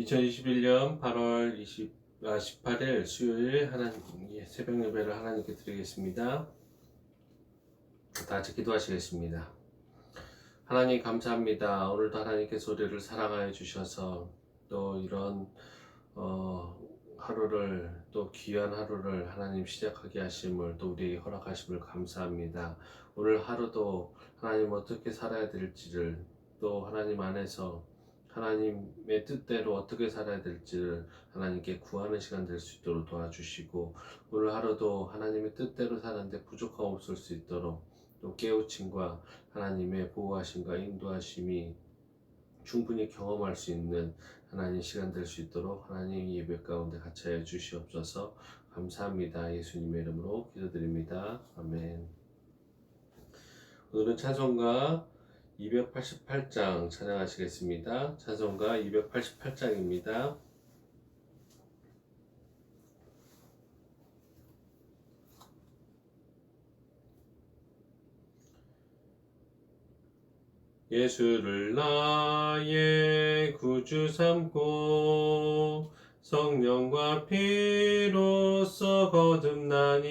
2021년 8월 20, 아, 18일 수요일 하나님 예, 새벽 예배를 하나님께 드리겠습니다. 다 같이 기도하시겠습니다. 하나님 감사합니다. 오늘도 하나님께서 우리를 사랑하여 주셔서 또 이런 어, 하루를 또 귀한 하루를 하나님 시작하게 하심을 또 우리에게 허락하심을 감사합니다. 오늘 하루도 하나님 어떻게 살아야 될지를 또 하나님 안에서 하나님의 뜻대로 어떻게 살아야 될지를 하나님께 구하는 시간 될 수 있도록 도와주시고 오늘 하루도 하나님의 뜻대로 사는데 부족함 없을 수 있도록 또 깨우침과 하나님의 보호하심과 인도하심이 충분히 경험할 수 있는 하나님 시간 될 수 있도록 하나님 예배 가운데 같이 하여 주시옵소서 감사합니다. 예수님의 이름으로 기도드립니다. 아멘. 오늘은 찬송가 288장 찬양하시겠습니다. 찬송가 288장입니다. 예수를 나의 구주 삼고 성령과 피로써 거듭나니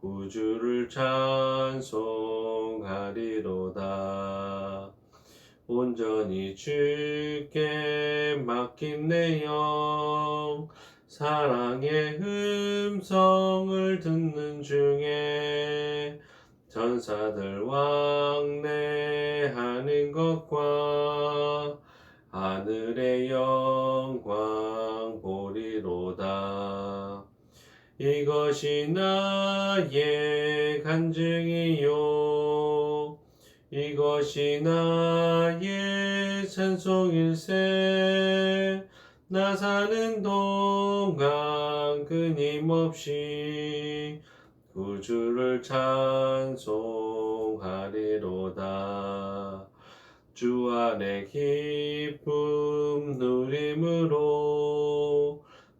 구주를 찬송하리로다. 온전히 주께 맡긴 내 영, 사랑의 음성을 듣는 중에 전사들 왕래하는 것과 하늘의 영 이것이 나의 간증이요. 이것이 나의 찬송일세. 나 사는 동안 끊임없이 구주를 찬송하리로다. 주 안에 기쁨 누림으로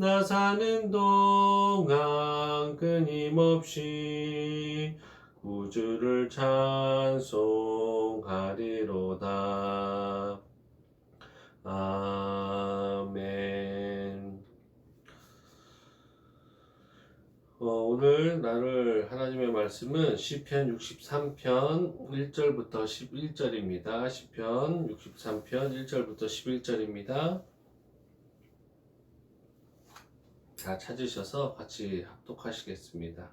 나 사는 동안 끊임없이 구주를 찬송하리로다. 아멘. 어, 오늘 나눌 하나님의 말씀은 시편 63편 1절부터 11절입니다. 시편 63편 1절부터 11절입니다. 다 찾으셔서 같이 합독하시겠습니다.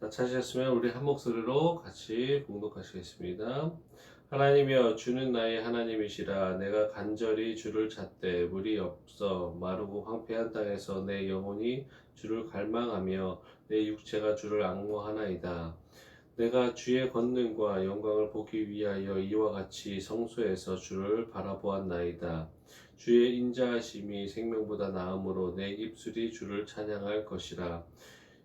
다 찾으셨으면 우리 한 목소리로 같이 공독하시겠습니다. 하나님이여 주는 나의 하나님이시라 내가 간절히 주를 찾되 물이 없어 마르고 황폐한 땅에서 내 영혼이 주를 갈망하며 내 육체가 주를 악모하나이다. 내가 주의 권능과 영광을 보기 위하여 이와 같이 성소에서 주를 바라보았나이다. 주의 인자하심이 생명보다 나음으로 내 입술이 주를 찬양할 것이라.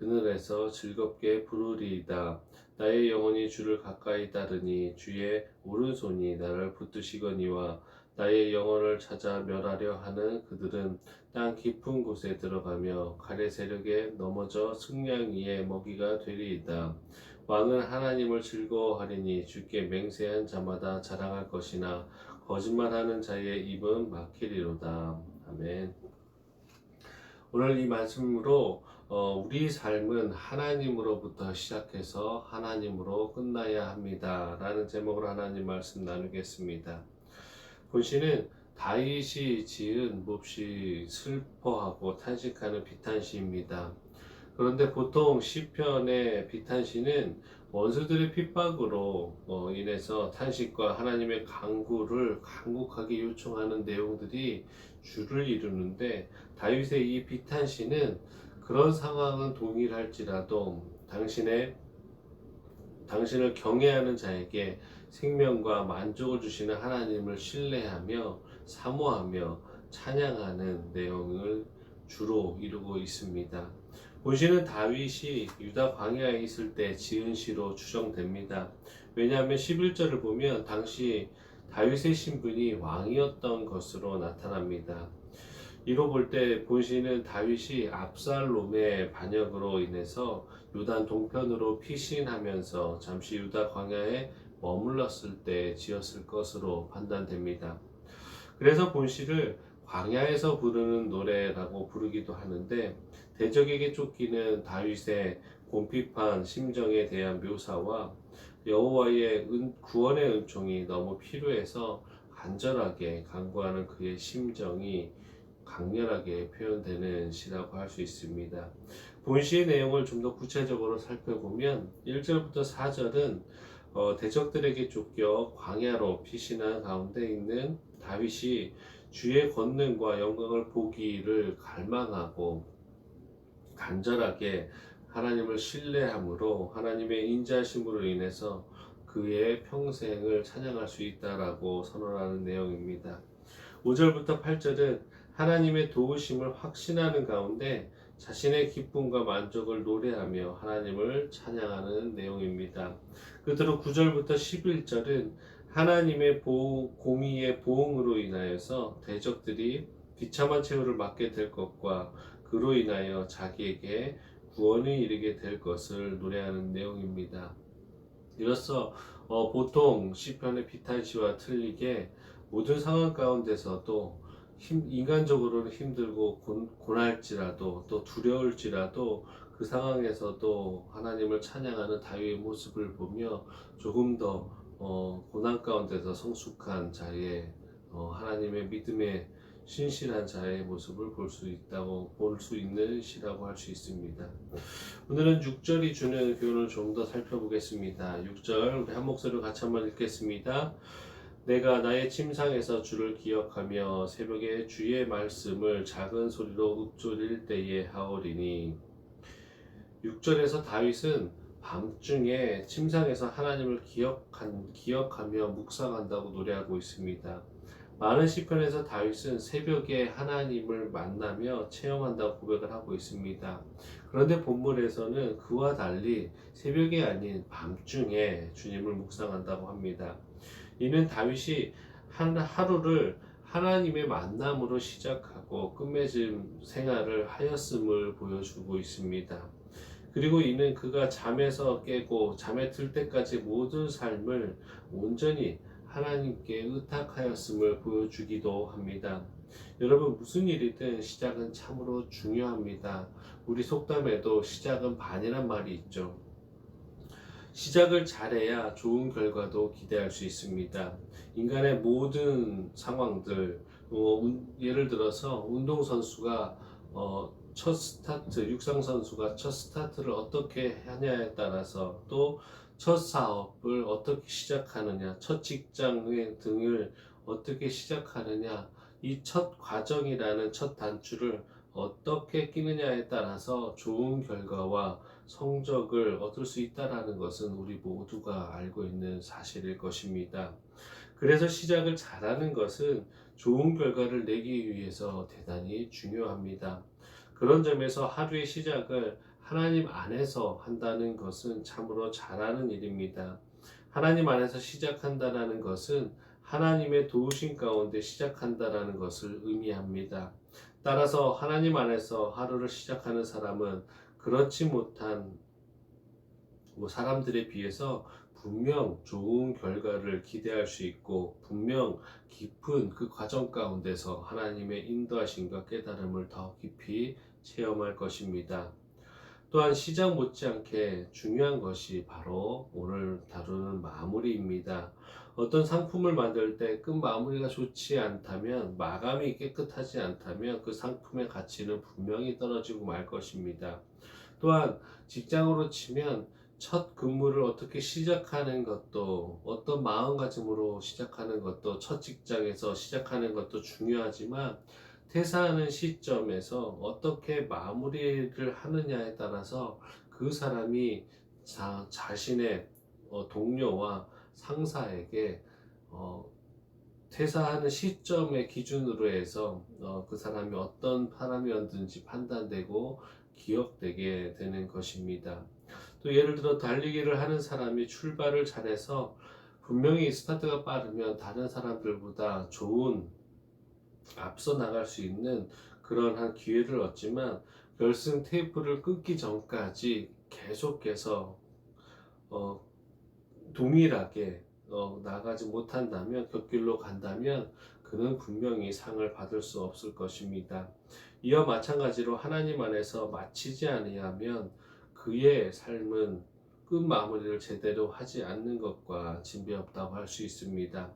그늘에서 즐겁게 부르리이다 나의 영혼이 주를 가까이 따르니 주의 오른손이 나를 붙드시거니와 나의 영혼을 찾아 멸하려 하는 그들은 땅 깊은 곳에 들어가며 가래 세력에 넘어져 위에 먹이가 되리이다. 왕은 하나님을 즐거워하리니 주께 맹세한 자마다 자랑할 것이나 거짓말하는 자의 입은 막히리로다. 아멘. 오늘 이 말씀으로 어, 우리 삶은 하나님으로부터 시작해서 하나님으로 끝나야 합니다. 라는 제목으로 하나님 말씀 나누겠습니다. 본시는 다윗이 지은 몹시 슬퍼하고 탄식하는 비탄시입니다. 그런데 보통 시편의 비탄시는 원수들의 핍박으로 어, 인해서 탄식과 하나님의 강구를 간곡하게 요청하는 내용들이 주를 이루는데 다윗의 이 비탄시는 그런 상황은 동일할지라도 당신의 당신을 경외하는 자에게 생명과 만족을 주시는 하나님을 신뢰하며 사모하며 찬양하는 내용을 주로 이루고 있습니다. 본시는 다윗이 유다 광야에 있을 때 지은 시로 추정됩니다. 왜냐하면 11절을 보면 당시 다윗의 신분이 왕이었던 것으로 나타납니다. 이로 볼 때 본시는 다윗이 압살롬의 반역으로 인해서 유단 동편으로 피신하면서 잠시 유다 광야에 머물렀을 때 지었을 것으로 판단됩니다. 그래서 본시를 광야에서 부르는 노래라고 부르기도 하는데 대적에게 쫓기는 다윗의 곰핍한 심정에 대한 묘사와 여호와의 은, 구원의 은총이 너무 필요해서 간절하게 간구하는 그의 심정이 강렬하게 표현되는 시라고 할 수 있습니다. 본시의 내용을 좀 더 구체적으로 살펴보면 1절부터 4절은 어, 대적들에게 쫓겨 광야로 피신한 가운데 있는 다윗이 주의 권능과 영광을 보기를 갈망하고 간절하게 하나님을 신뢰함으로 하나님의 인자심으로 인해서 그의 평생을 찬양할 수 있다라고 선언하는 내용입니다. 5절부터 8절은 하나님의 도우심을 확신하는 가운데 자신의 기쁨과 만족을 노래하며 하나님을 찬양하는 내용입니다. 끝으로 9절부터 11절은 하나님의 보호, 공의의 보응으로 인하여서 대적들이 비참한 최후를 맞게 될 것과 그로 인하여 자기에게 구원이 이르게 될 것을 노래하는 내용입니다. 이로써 어, 보통 시편의 비탄시와 틀리게 모든 상황 가운데서도 힘, 인간적으로는 힘들고 곤, 고날지라도 또 두려울지라도 그 상황에서도 하나님을 찬양하는 다윗의 모습을 보며 조금 더 어, 고난 가운데서 성숙한 자의 어, 하나님의 믿음의 신실한 자의 모습을 볼 수 있다고 볼 수 있는 시라고 할 수 있습니다. 오늘은 6절이 주는 교훈을 좀 더 살펴보겠습니다. 6절 우리 한 목소리로 같이 한번 읽겠습니다. 내가 나의 침상에서 주를 기억하며 새벽에 주의 말씀을 작은 소리로 읊조릴 때에 하오리니 6절에서 다윗은 밤중에 침상에서 하나님을 기억한, 기억하며 묵상한다고 노래하고 있습니다. 많은 시편에서 다윗은 새벽에 하나님을 만나며 체험한다고 고백을 하고 있습니다. 그런데 본문에서는 그와 달리 새벽이 아닌 밤중에 주님을 묵상한다고 합니다. 이는 다윗이 한 하루를 하나님의 만남으로 시작하고 끝맺음 생활을 하였음을 보여주고 있습니다. 그리고 이는 그가 잠에서 깨고 잠에 들 때까지 모든 삶을 온전히 하나님께 의탁하였음을 보여주기도 합니다. 여러분 무슨 일이든 시작은 참으로 중요합니다. 우리 속담에도 시작은 반이란 말이 있죠. 시작을 잘해야 좋은 결과도 기대할 수 있습니다. 인간의 모든 상황들, 어, 예를 들어서 운동선수가 어, 첫 스타트, 육상 선수가 첫 스타트를 어떻게 하냐에 따라서 또 첫 사업을 어떻게 시작하느냐, 첫 직장 등을 어떻게 시작하느냐, 이 첫 과정이라는 첫 단추를 어, 어떻게 끼느냐에 따라서 좋은 결과와 성적을 얻을 수 있다라는 것은 우리 모두가 알고 있는 사실일 것입니다. 그래서 시작을 잘하는 것은 좋은 결과를 내기 위해서 대단히 중요합니다. 그런 점에서 하루의 시작을 하나님 안에서 한다는 것은 참으로 잘하는 일입니다. 하나님 안에서 시작한다는 것은 하나님의 도우심 가운데 시작한다라는 것을 의미합니다. 따라서 하나님 안에서 하루를 시작하는 사람은 그렇지 못한 뭐 사람들에 비해서 분명 좋은 결과를 기대할 수 있고 분명 깊은 그 과정 가운데서 하나님의 인도하심과 깨달음을 더 깊이 체험할 것입니다. 또한 시작 못지않게 중요한 것이 바로 오늘 다루는 마무리입니다. 어떤 상품을 만들 때 끝 마무리가 좋지 않다면 마감이 깨끗하지 않다면 그 상품의 가치는 분명히 떨어지고 말 것입니다. 또한 직장으로 치면 첫 근무를 어떻게 시작하는 것도 어떤 마음가짐으로 시작하는 것도 첫 직장에서 시작하는 것도 중요하지만 퇴사하는 시점에서 어떻게 마무리를 하느냐에 따라서 그 사람이 자, 자신의 어, 동료와 상사에게 어, 퇴사하는 시점의 기준으로 해서 어, 그 사람이 어떤 사람이었는지 판단되고 기억되게 되는 것입니다. 또 예를 들어 달리기를 하는 사람이 출발을 잘해서 분명히 스타트가 빠르면 다른 사람들보다 좋은 앞서 나갈 수 있는 그런 한 기회를 얻지만 결승 테이프를 끊기 전까지 계속해서 어, 동일하게 어, 나가지 못한다면 곁길로 간다면 그는 분명히 상을 받을 수 없을 것입니다. 이와 마찬가지로 하나님 안에서 마치지 아니하면 그의 삶은 끝 마무리를 제대로 하지 않는 것과 진배없다고 할 수 있습니다.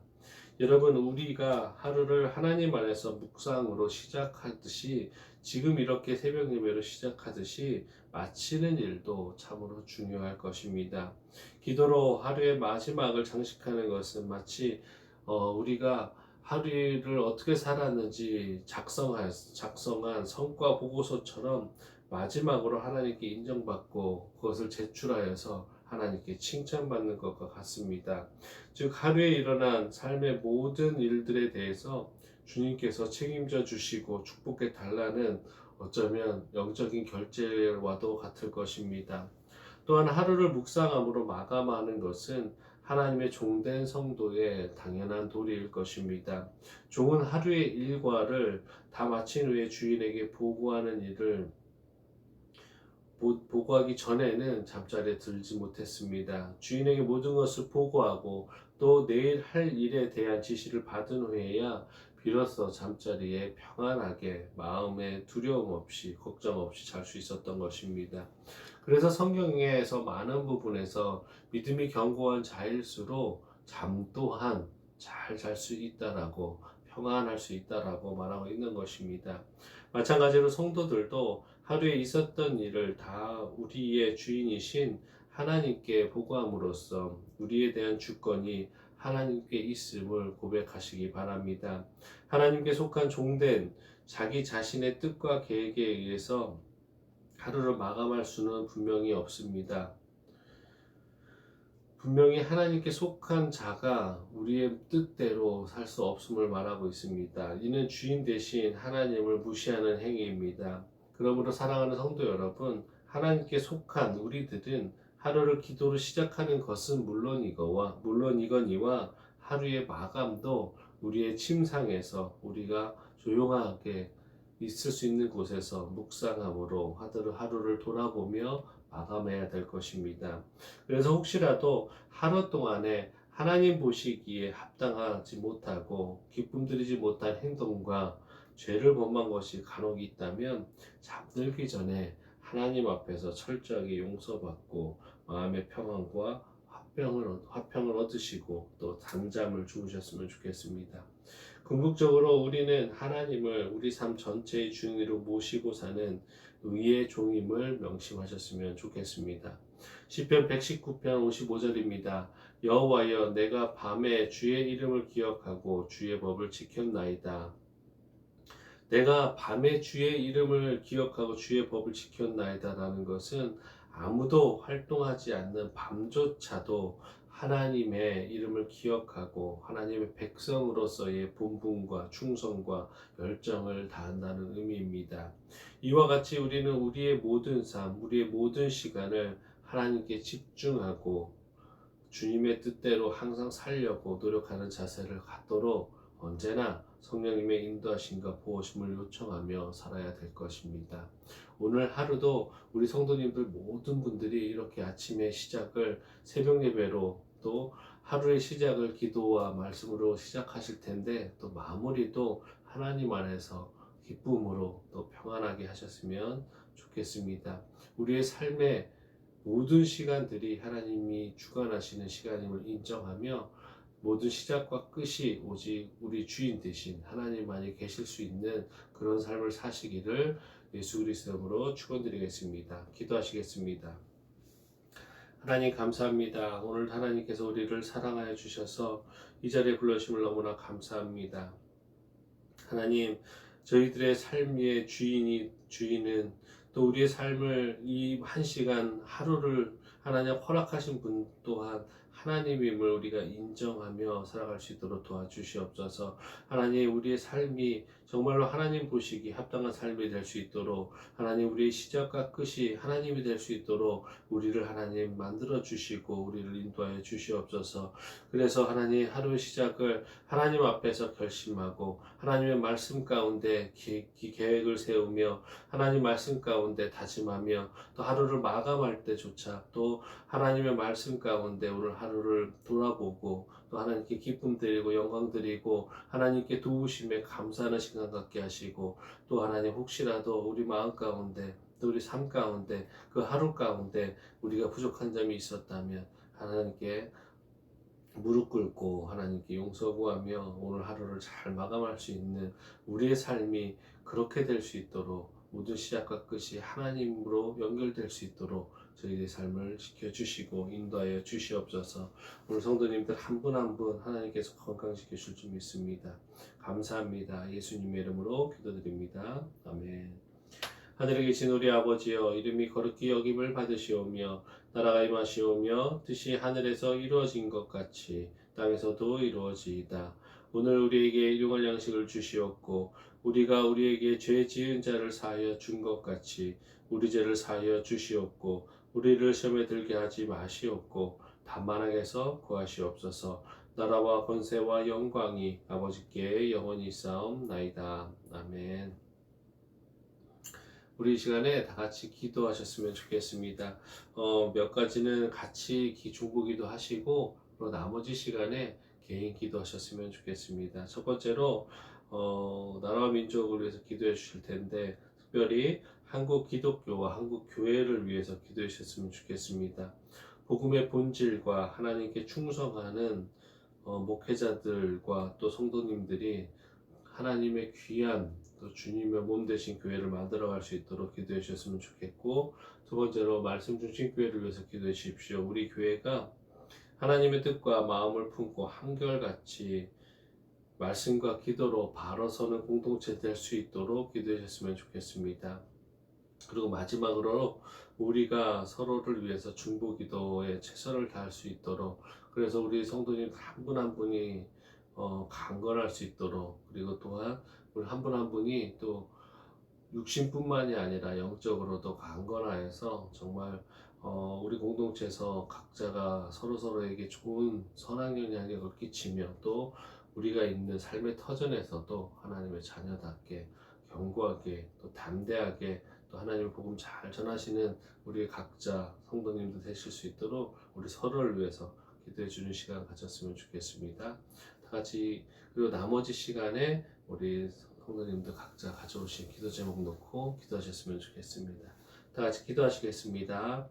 여러분 우리가 하루를 하나님 안에서 묵상으로 시작하듯이 지금 이렇게 새벽 예배로 시작하듯이 마치는 일도 참으로 중요할 것입니다. 기도로 하루의 마지막을 장식하는 것은 마치 어, 우리가 하루를 어떻게 살았는지 작성한, 작성한 성과 보고서처럼 마지막으로 하나님께 인정받고 그것을 제출하여서 하나님께 칭찬받는 것과 같습니다. 즉, 하루에 일어난 삶의 모든 일들에 대해서 주님께서 책임져 주시고 축복해 달라는 어쩌면 영적인 결제와도 같을 것입니다. 또한 하루를 묵상함으로 마감하는 것은 하나님의 종된 성도의 당연한 도리일 것입니다. 종은 하루의 일과를 다 마친 후에 주인에게 보고하는 일을 보고하기 전에는 잠자리에 들지 못했습니다. 주인에게 모든 것을 보고하고 또 내일 할 일에 대한 지시를 받은 후에야 비로소 잠자리에 평안하게 마음에 두려움 없이 걱정 없이 잘 수 있었던 것입니다. 그래서 성경에서 많은 부분에서 믿음이 견고한 자일수록 잠 또한 잘 잘 수 있다라고 평안할 수 있다라고 말하고 있는 것입니다. 마찬가지로 성도들도 하루에 있었던 일을 다 우리의 주인이신 하나님께 보고함으로써 우리에 대한 주권이 하나님께 있음을 고백하시기 바랍니다. 하나님께 속한 종된 자기 자신의 뜻과 계획에 의해서 하루를 마감할 수는 분명히 없습니다. 분명히 하나님께 속한 자가 우리의 뜻대로 살 수 없음을 말하고 있습니다. 이는 주인 대신 하나님을 무시하는 행위입니다. 그러므로 사랑하는 성도 여러분, 하나님께 속한 우리들은 하루를 기도로 시작하는 것은 물론 이거와 물론 이거니와 하루의 마감도 우리의 침상에서 우리가 조용하게 있을 수 있는 곳에서 묵상함으로 하루를 돌아보며 마감해야 될 것입니다. 그래서 혹시라도 하루 동안에 하나님 보시기에 합당하지 못하고 기쁨 드리지 못한 행동과 죄를 범한 것이 간혹 있다면 잠들기 전에 하나님 앞에서 철저하게 용서받고 마음의 평안과 화평을, 화평을 얻으시고 또 잠잠을 주무셨으면 좋겠습니다. 궁극적으로 우리는 하나님을 우리 삶 전체의 주인으로 모시고 사는 의의 종임을 명심하셨으면 좋겠습니다. 시편 119편 55절입니다. 여호와여 내가 밤에 주의 이름을 기억하고 주의 법을 지켰나이다. 내가 밤에 주의 이름을 기억하고 주의 법을 지켰나이다라는 것은 아무도 활동하지 않는 밤조차도 하나님의 이름을 기억하고 하나님의 백성으로서의 본분과 충성과 열정을 다한다는 의미입니다. 이와 같이 우리는 우리의 모든 삶, 우리의 모든 시간을 하나님께 집중하고 주님의 뜻대로 항상 살려고 노력하는 자세를 갖도록 언제나 성령님의 인도하심과 보호심을 요청하며 살아야 될 것입니다. 오늘 하루도 우리 성도님들 모든 분들이 이렇게 아침의 시작을 새벽 예배로 또 하루의 시작을 기도와 말씀으로 시작하실 텐데 또 마무리도 하나님 안에서 기쁨으로 또 평안하게 하셨으면 좋겠습니다. 우리의 삶의 모든 시간들이 하나님이 주관하시는 시간임을 인정하며 모든 시작과 끝이 오직 우리 주인 대신 하나님만이 계실 수 있는 그런 삶을 사시기를 예수 그리스도로 축원드리겠습니다. 기도하시겠습니다. 하나님 감사합니다. 오늘 하나님께서 우리를 사랑하여 주셔서 이 자리에 불러주심을 너무나 감사합니다. 하나님 저희들의 삶의 주인이 주인은 또 우리의 삶을 이 한 시간 하루를 하나님 허락하신 분 또한 하나님임을 우리가 인정하며 살아갈 수 있도록 도와주시옵소서. 하나님 우리의 삶이 정말로 하나님 보시기 합당한 삶이 될 수 있도록 하나님 우리의 시작과 끝이 하나님이 될 수 있도록 우리를 하나님 만들어 주시고 우리를 인도하여 주시옵소서. 그래서 하나님 하루의 시작을 하나님 앞에서 결심하고 하나님의 말씀 가운데 기, 기, 계획을 세우며 하나님 말씀 가운데 다짐하며 또 하루를 마감할 때조차 또 하나님의 말씀 가운데 오늘 하루를 돌아보고 또 하나님께 기쁨 드리고 영광 드리고 하나님께 도우심에 감사하는 시간 갖게 하시고 또 하나님 혹시라도 우리 마음 가운데 또 우리 삶 가운데 그 하루 가운데 우리가 부족한 점이 있었다면 하나님께 무릎 꿇고 하나님께 용서 구하며 오늘 하루를 잘 마감할 수 있는 우리의 삶이 그렇게 될 수 있도록 모든 시작과 끝이 하나님으로 연결될 수 있도록 저희의 삶을 지켜주시고 인도하여 주시옵소서 오늘 성도님들 한 분 한 분 하나님께서 건강시켜 줄줄 믿습니다. 감사합니다. 예수님의 이름으로 기도드립니다. 아멘. 하늘에 계신 우리 아버지여 이름이 거룩히 여김을 받으시오며 나라가 임하시오며 뜻이 하늘에서 이루어진 것 같이 땅에서도 이루어지이다. 오늘 우리에게 일용할 양식을 주시옵고 우리가 우리에게 죄 지은 자를 사하여 준 것 같이 우리 죄를 사하여 주시옵고 우리를 시험에 들게 하지 마시옵고 단만하게서 구하시옵소서 나라와 권세와 영광이 아버지께 영원히 싸움나이다. 아멘. 우리 이 시간에 다 같이 기도하셨으면 좋겠습니다. 어, 몇 가지는 같이 기- 중보기도 하시고 그리고 나머지 시간에 개인 기도하셨으면 좋겠습니다. 첫 번째로 어, 나라와 민족을 위해서 기도해 주실 텐데 특별히 한국 기독교와 한국 교회를 위해서 기도해 주셨으면 좋겠습니다. 복음의 본질과 하나님께 충성하는 어, 목회자들과 또 성도님들이 하나님의 귀한 또 주님의 몸 되신 교회를 만들어갈 수 있도록 기도해 주셨으면 좋겠고 두 번째로 말씀 중심 교회를 위해서 기도해 주십시오. 우리 교회가 하나님의 뜻과 마음을 품고 한결같이 말씀과 기도로 바로 서는 공동체 될 수 있도록 기도해 주셨으면 좋겠습니다. 그리고 마지막으로 우리가 서로를 위해서 중보 기도에 최선을 다할 수 있도록 그래서 우리 성도님 한 분 한 분이 어, 강건할 수 있도록 그리고 또한 우리 한 분한 분이 또 육신뿐만이 아니라 영적으로도 강건하여서 정말 어, 우리 공동체에서 각자가 서로 서로에게 좋은 선한 영향력을 끼치며 또 우리가 있는 삶의 터전에서도 하나님의 자녀답게 견고하게 또 담대하게 또 하나님의 복음 잘 전하시는 우리 각자 성도님도 되실 수 있도록 우리 서로를 위해서 기도해 주는 시간 가졌으면 좋겠습니다. 다 같이 그리고 나머지 시간에 우리 성도님들 각자 가져오신 기도 제목 놓고 기도하셨으면 좋겠습니다. 다 같이 기도하시겠습니다.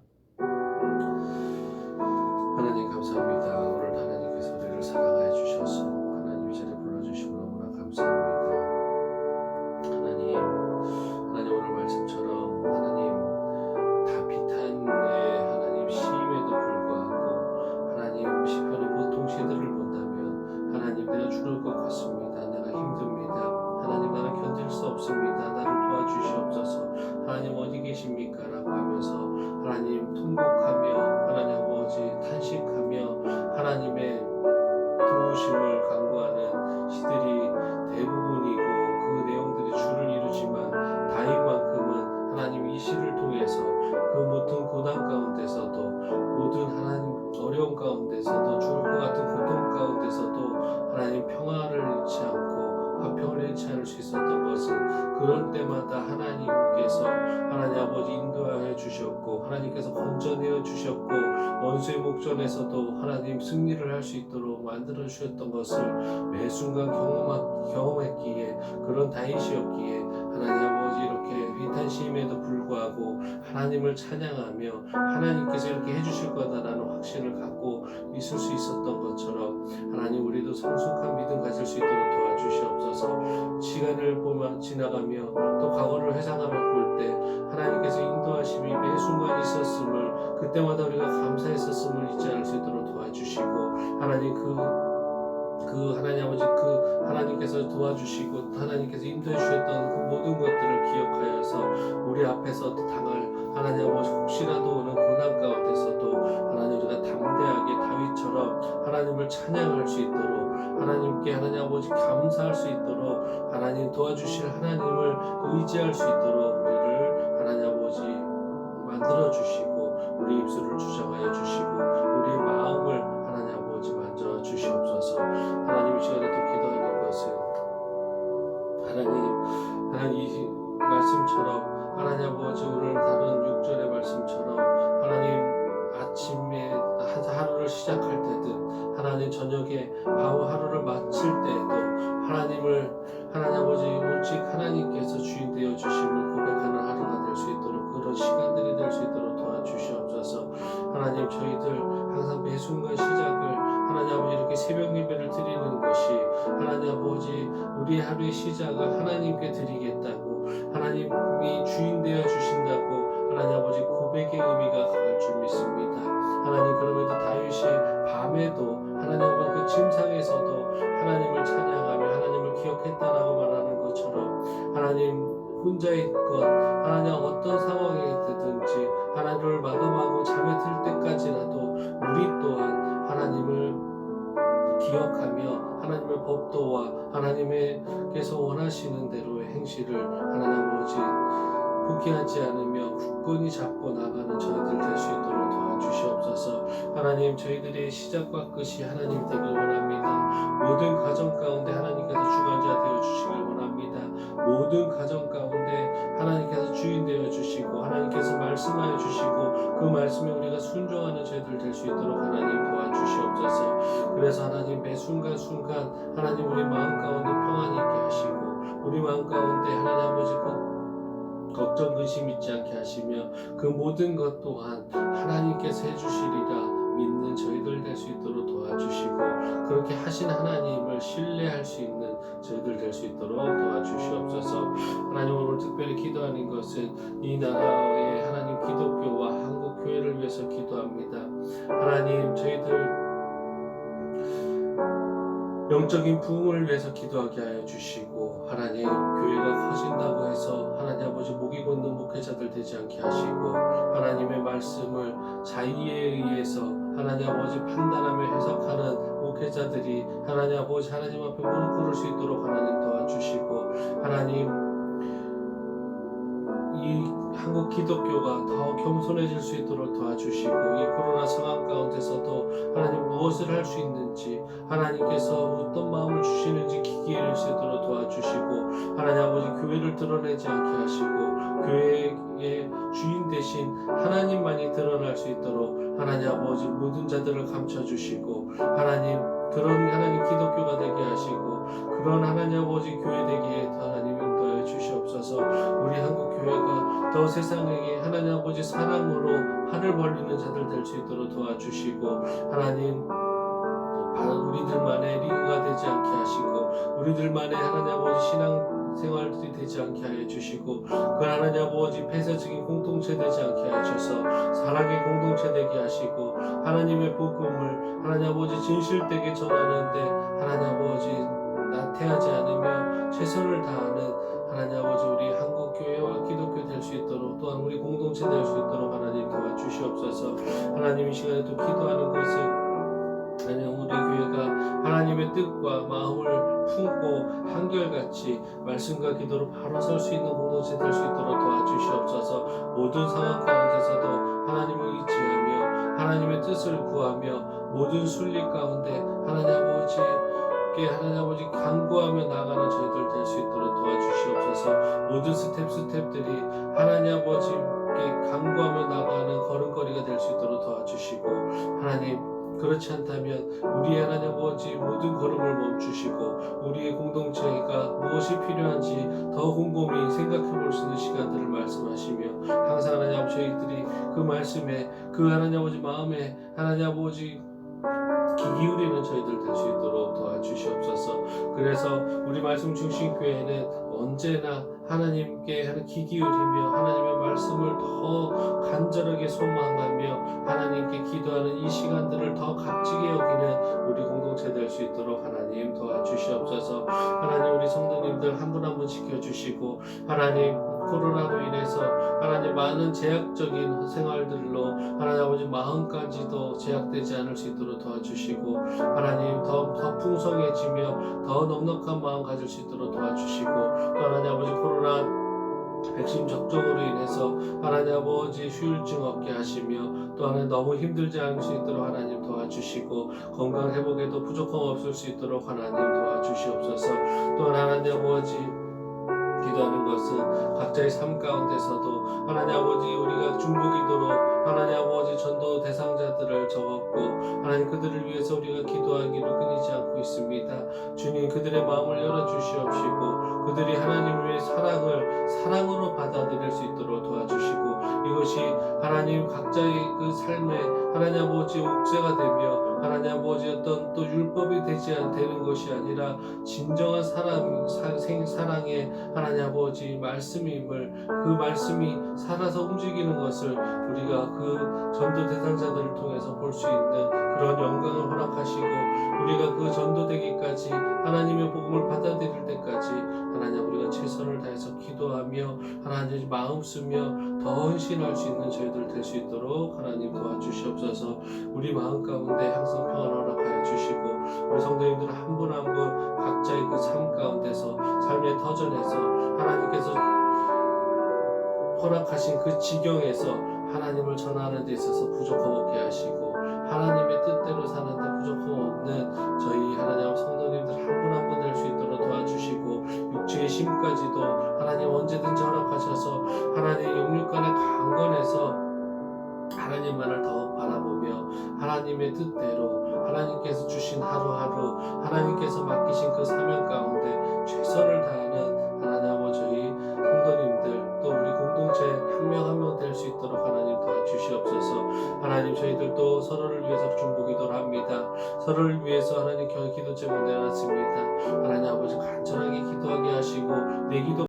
그런 때마다 하나님께서 하나님 아버지 인도하여 주셨고 하나님께서 건져내어 주셨고 원수의 목전에서도 하나님 승리를 할 수 있도록 만들어 주셨던 것을 매 순간 경험했기에 그런 다윗이었기에 하나님 아버지 이렇게 위탄심에도 불구하고 하나님을 찬양하며 하나님께서 이렇게 해주실 거다라는 확신을 갖고 있을 수 있었던 것처럼 하나님 우리도 성숙한 믿음 가질 수 있도록 도와주시옵소서. 시간을 보면 지나가며 또 과거를 회상하며 볼 때 하나님께서 인도하심이 매 순간 있었음을 그때마다 우리가 감사했었음을 잊지 않을 수 있도록 도와주시고 하나님 그, 그 하나님 아버지 그 하나님께서 도와주시고 하나님께서 인도해 주셨던 그 모든 것들을 기억하여서 우리 앞에서 당할 하나님 아버지 혹시라도 오는 고난 가운데서도 하나님 우리가 담대하게 다윗처럼 하나님을 찬양할 수 있도록 하나님께 하나님 아버지 감사할 수 있도록 하나님 도와주실 하나님을 의지할 수 있도록 우리를 하나님 아버지 만들어 주시고 우리 입술을 주장하여 주시고 우리의 마음을 하나님 저희들의 시작과 끝이 하나님 되길 원합니다. 모든 가정 가운데 하나님께서 주관자 되어 주시길 원합니다. 모든 가정 가운데 하나님께서 주인 되어 주시고 하나님께서 말씀하여 주시고 그 말씀에 우리가 순종하는 저희들 될 수 있도록 하나님 도와주시옵소서. 그래서 하나님 매 순간 순간 하나님 우리 마음 가운데 평안히 있게 하시고 우리 마음 가운데 하나님 아버지 그 걱정 근심 있지 않게 하시며 그 모든 것 또한 하나님께서 해주시리라 믿는 저희들 될 수 있도록 도와주시고 그렇게 하신 하나님을 신뢰할 수 있는 저희들 될 수 있도록 도와주시옵소서. 하나님 오늘 특별히 기도하는 것은 이 나라의 하나님 기독교와 한국 교회를 위해서 기도합니다. 하나님 저희들 영적인 부흥을 위해서 기도하게 하여 주시고 하나님 교회가 커진다고 해서 하나님 아버지 목이 걷는 목회자들 되지 않게 하시고 하나님의 말씀을 자의에 의해서 하나님 아버지 판단하며 해석하는 목회자들이 하나님 아버지 하나님 앞에 무릎 꿇을 수 있도록 하나님 도와주시고 하나님 이 한국 기독교가 더 겸손해질 수 있도록 도와주시고 이 코로나 상황 가운데서도 하나님 무엇을 할 수 있는지 하나님께서 어떤 마음을 주시는지 기기할 수 있도록 도와주시고 하나님 아버지 교회를 드러내지 않게 하시고 교회의 주인 대신 하나님만이 드러날 수 있도록 하나님 아버지 모든 자들을 감춰주시고 하나님 그런 하나님 기독교가 되게 하시고 그런 하나님 아버지 교회 되기에 하나님 주시옵소서. 우리 한국 교회가 더 세상에게 하나님 아버지 사랑으로 팔을 벌리는 자들 될 수 있도록 도와주시고 하나님 우리들만의 리그가 되지 않게 하시고 우리들만의 하나님 아버지 신앙 생활들이 되지 않게 하여 주시고 그 하나님 아버지 폐쇄적인 공동체 되지 않게 하여 주셔서 사랑의 공동체 되게 하시고 하나님의 복음을 하나님 아버지 진실되게 전하는데 하나님 아버지 나태하지 않으며 최선을 다하는 하나님 아버지 우리 한국 교회와 기독교 될 수 있도록 또한 우리 공동체 될 수 있도록 하나님 도와주시옵소서. 하나님 이 시간에 또 기도하는 것은 하나님 우리 교회가 하나님의 뜻과 마음을 품고 한결같이 말씀과 기도로 바로 설 수 있는 공동체 될 수 있도록 도와주시옵소서. 모든 상황 가운데서도 하나님을 의지하며 하나님의 뜻을 구하며 모든 순리 가운데 하나님 아버지 쉽게 하나님 아버지 간구하며 나가는 저희들 될 수 있도록 도와주시옵소서. 모든 스텝 스텝들이 하나님 아버지께 간구하며 나가는 걸음걸이가 될 수 있도록 도와주시고 하나님 그렇지 않다면 우리 하나님 아버지 모든 걸음을 멈추시고 우리의 공동체가 무엇이 필요한지 더 곰곰이 생각해 볼 수 있는 시간들을 말씀하시며 항상 하나님 아버지 저희들이 그 말씀에 그 하나님 아버지 마음에 하나님 아버지 귀 기울이는 저희들 될 수 있도록 도와주시옵소서. 그래서 우리 말씀 중심 교회는 언제나 하나님께 하는 귀 기울이며 하나님의 말씀을 더 간절하게 소망하며 하나님께 기도하는 이 시간들을 더 값지게 여기는 우리 공동체 될 수 있도록 하나님 도와주시옵소서. 하나님 우리 성도님들 한 분 한 분 지켜주시고 하나님 코로나로 인해서 하나님 많은 제약적인 생활들로 하나님 아버지 마음까지도 제약되지 않을 수 있도록 도와주시고 하나님 더, 더 풍성해지며 더 넉넉한 마음 가질 수 있도록 도와주시고 또 하나님 아버지 코로나 백신 접종으로 인해서 하나님 아버지 휴일증 없게 하시며 또 하나님 너무 힘들지 않을 수 있도록 하나님 도와주시고 건강 회복에도 부족함 없을 수 있도록 하나님 도와주시옵소서. 또 하나님 아버지 것은 각자의 삶 가운데서도 하나님 아버지 우리가 중보기도로 하나님 아버지 전도 대상자들을 적었고 하나님 그들을 위해서 우리가 기도하기를 끊이지 않고 있습니다. 주님 그들의 마음을 열어 주시옵시고 그들이 하나님 위의 사랑을 사랑으로 받아들일 수 있도록 도와주시고 이것이 하나님 각자의 그 삶에 하나님 아버지 옥새가 되며 하나님 아버지 어떤 또 율법이 되지 않 되는 것이 아니라 진정한 사랑 사, 생 사랑의 하나님 아버지 말씀임을 그 말씀이 살아서 움직이는 것을 우리가 그 전도 대상자들을 통해서 볼 수 있는 그런 영광을 허락하시고 우리가 그 전도되기까지 하나님의 복음을 받아들일 때까지 하나님 우리가 최선을 다해서 기도하며 하나님 마음 쓰며 더 헌신할 수 있는 저희들 될 수 있도록 하나님 도와주시옵소서. 우리 마음 가운데 항상 평안을 허락하여 주시고 우리 성도님들 한 분 한 분 각자의 그 삶 가운데서 삶의 터전에서 하나님께서 허락하신 그 지경에서 하나님을 전하는 데 있어서 부족함 없게 하시고 하나님의 뜻대로 사는데 부족함 없는 저희 하나님 성도님들 한 분 한 분 될 수 있도록 도와주시고 육체의 심까지도 하나님 언제든지 허락하셔서 하나님 영육간의 강건에서 하나님만을 더 바라보며 하나님의 뜻대로 하나님께서 주신 하루하루 하나님께서 맡기신 그 사명 가운데 기도 제목 내놨습니다. 하나님 아버지 간절하게 기도하게 하시고 내 기도